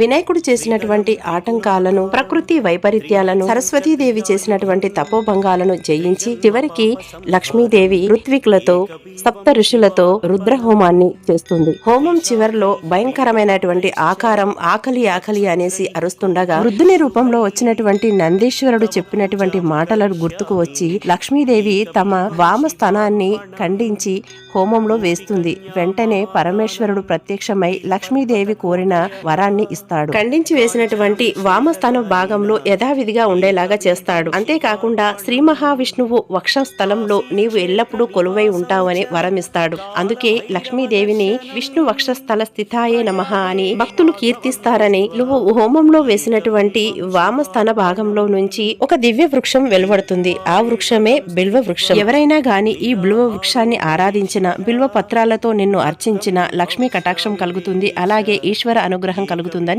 వినాయకుడు చేసినటువంటి ఆటంకాలను ప్రకృతి వైపరీత్యాలను సరస్వతీదేవి చేసినటువంటి తపోభంగాలను జయించి చివరికి లక్ష్మీదేవి ఋత్వికులతో సప్త ఋషులతో రుద్ర హోమాన్ని చేస్తుంది. హోమం చివరిలో భయంకరమైనటువంటి ఆకారం ఆకలి ఆకలి అనేసి అరుస్తుండగా వృద్ధుని రూపంలో వచ్చినటువంటి నందీశ్వరుడు చెప్పినటువంటి మాటలను గుర్తుకు వచ్చి లక్ష్మీదేవి తమ వామస్థానాన్ని ఖండించి హోమంలో వేస్తుంది. వెంటనే పరమేశ్వరుడు ప్రత్యక్షమై లక్ష్మీదేవి కోరిన వరాన్ని ఇస్తుంది చేస్తాడు. ఖండించి వేసినటువంటి వామస్థాన భాగంలో యథావిధిగా ఉండేలాగా చేస్తాడు. అంతేకాకుండా శ్రీ మహావిష్ణువు వక్ష స్థలంలో నీవు ఎల్లప్పుడూ కొలువై ఉంటావని వరమిస్తాడు. అందుకే లక్ష్మీదేవిని విష్ణు వక్షస్థల స్థితాయే నమః అని భక్తులు కీర్తిస్తారని నువ్వు హోమంలో వేసినటువంటి వామస్థాన భాగంలో నుంచి ఒక దివ్య వృక్షం వెలువడుతుంది. ఆ వృక్షమే బిల్వ వృక్షం. ఎవరైనా గాని ఈ బిల్వ వృక్షాన్ని ఆరాధించిన బిల్వ పత్రాలతో నిన్ను అర్చించిన లక్ష్మీ కటాక్షం కలుగుతుంది. అలాగే ఈశ్వర అనుగ్రహం కలుగుతుందని